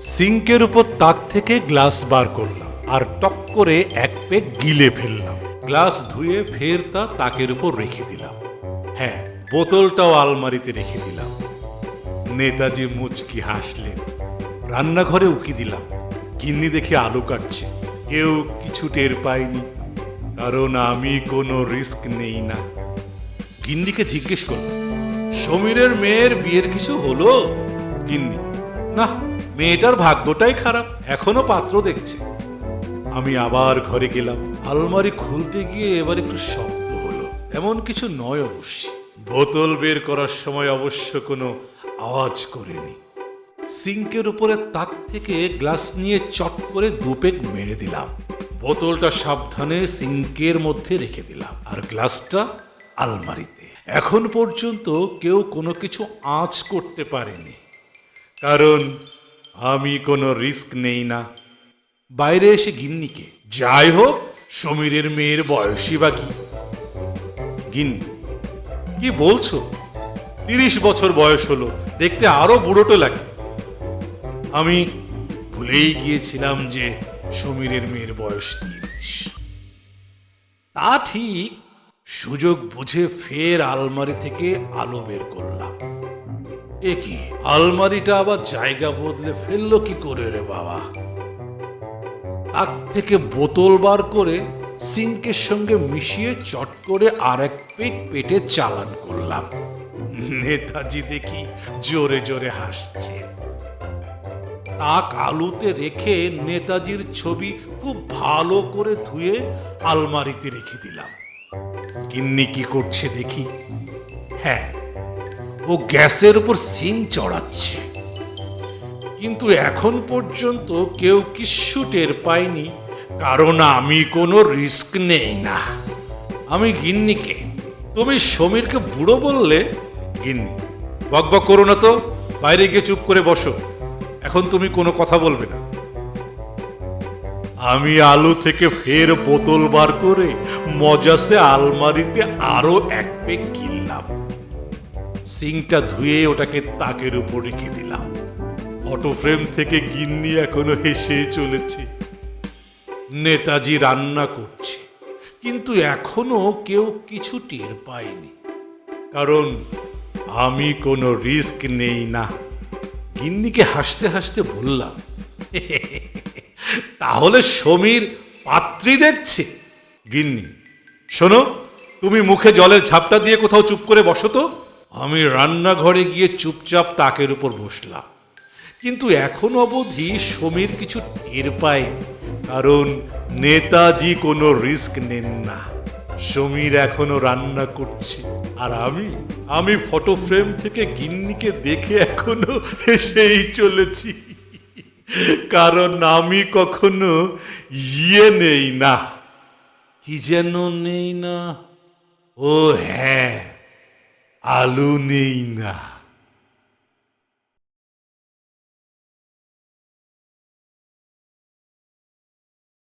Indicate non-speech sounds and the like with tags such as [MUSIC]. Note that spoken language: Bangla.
সিঙ্কের উপর তাক থেকে গ্লাস বার করলাম আর টক করে এক পেক গিলে ফেললাম। গ্লাস ধুয়ে ফের তা তাকের উপর রেখে দিলাম। হ্যাঁ বোতলটাও আলমারিতে রেখে দিলাম। নেতাজি মুচকি হাসলেন। রান্নাঘরে উকি দিলাম। গিন্নি দেখে আলু কাটছে। কেউ কিছু টের পায়নি। কারণ আমি কোনো রিস্ক নেই না। গিন্নিকে জিজ্ঞেস করলাম, সমীরের মেয়ের বিয়ের কিছু হলো? গিন্নি, না মেয়েটার ভাগ্যটাই খারাপ, এখনও পাত্র দেখছে। আমি আবার ঘরে গেলাম, আলমারি খুলতে গিয়ে এবার একটু শব্দ হলো, এমন কিছু নয় অবশ্য। বোতল বের করার সময় অবশ্য কোনো আওয়াজ করেনি। সিঙ্কের উপরে তাক থেকে গ্লাস নিয়ে চট করে দুপেক মেরে দিলাম। বোতলটা সাবধানে সিঙ্কের মধ্যে রেখে দিলাম, আর গ্লাসটা আলমারিতে। এখন পর্যন্ত কেউ কোনো কিছু আঁচ করতে পারেনি, কারণ আমি কোনো রিস্ক নেই না। বাইরে এসে গিন্নিকে। যাই হোক সমীরের মেয়ের বয়সী বা কি? গিন্নি কি বলছো? তিরিশ বছর বয়স হলো দেখতে আরও বুড়োটো লাগে। আমি ভুলেই গিয়েছিলাম যে সমীরের মেয়ের বয়স তিরিশ। তা ঠিক সুযোগ বুঝে ফের আলমারি থেকে আলো বের করলাম। এ কি, আলমারিটা আবার জায়গা বদলে ফেলল কি করে রে বাবা? তাক থেকে বোতল বার করে সিঙ্কের সঙ্গে মিশিয়ে চট করে আর এক পেক পেটে চালান করলাম। নেতাজি দেখি জোরে জোরে হাসছে। তাক আলুতে রেখে নেতাজির ছবি খুব ভালো করে ধুয়ে আলমারিতে রেখে দিলাম। কিন্নি কি করছে দেখি? হ্যাঁ ও গ্যাসের উপর সিং চড়াচ্ছে। কিন্তু এখন পর্যন্ত কেউ কিচ্ছু টের পায়নি, কারণ আমি কোনো রিস্ক নেই না। আমি গিন্নিকে, তুমি সমীরকে বুড়ো বললে, গিন্নি বকবক করো না তো, বাইরে গিয়ে চুপ করে বসো, এখন তুমি কোনো কথা বলবে না। আমি আলু থেকে ফের বোতল বার করে মজাসে আলমারিতে আরও এক পেক কিনলাম। সিংটা ধুয়ে ওটাকে তাকের উপর রেখে দিলাম। ফটো ফ্রেম থেকে গিন্নি এখনও হেসে চলেছে। নেতাজি রান্না করছে, কিন্তু এখনও কেউ কিছু টের পায়নি। কারণ আমি কোনো রিস্ক নেই না। গিন্নিকে হাসতে হাসতে বললাম, [LAUGHS] তাহলে সমীর পাত্রী দেখছে। গিন্নি, শোনো, তুমি মুখে জলের ঝাপটা দিয়ে কোথাও চুপ করে বসো তো। আমি রান্নাঘরে গিয়ে চুপচাপ তাকের উপর বসলাম। কিন্তু এখন অবধি সমীর কিছু টের পায়নি, কারণ নেতাজি কোনো রিস্ক নেন না। সমীর এখনও রান্না করছে, আর আমি আমি ফটো ফ্রেম থেকে গিন্নিকে দেখে এখনও হেসেই চলেছি। কারণ আমি কখনো ইয়ে নেই না। কি যেন নেই না? ও হ্যাঁ। আলু নেই না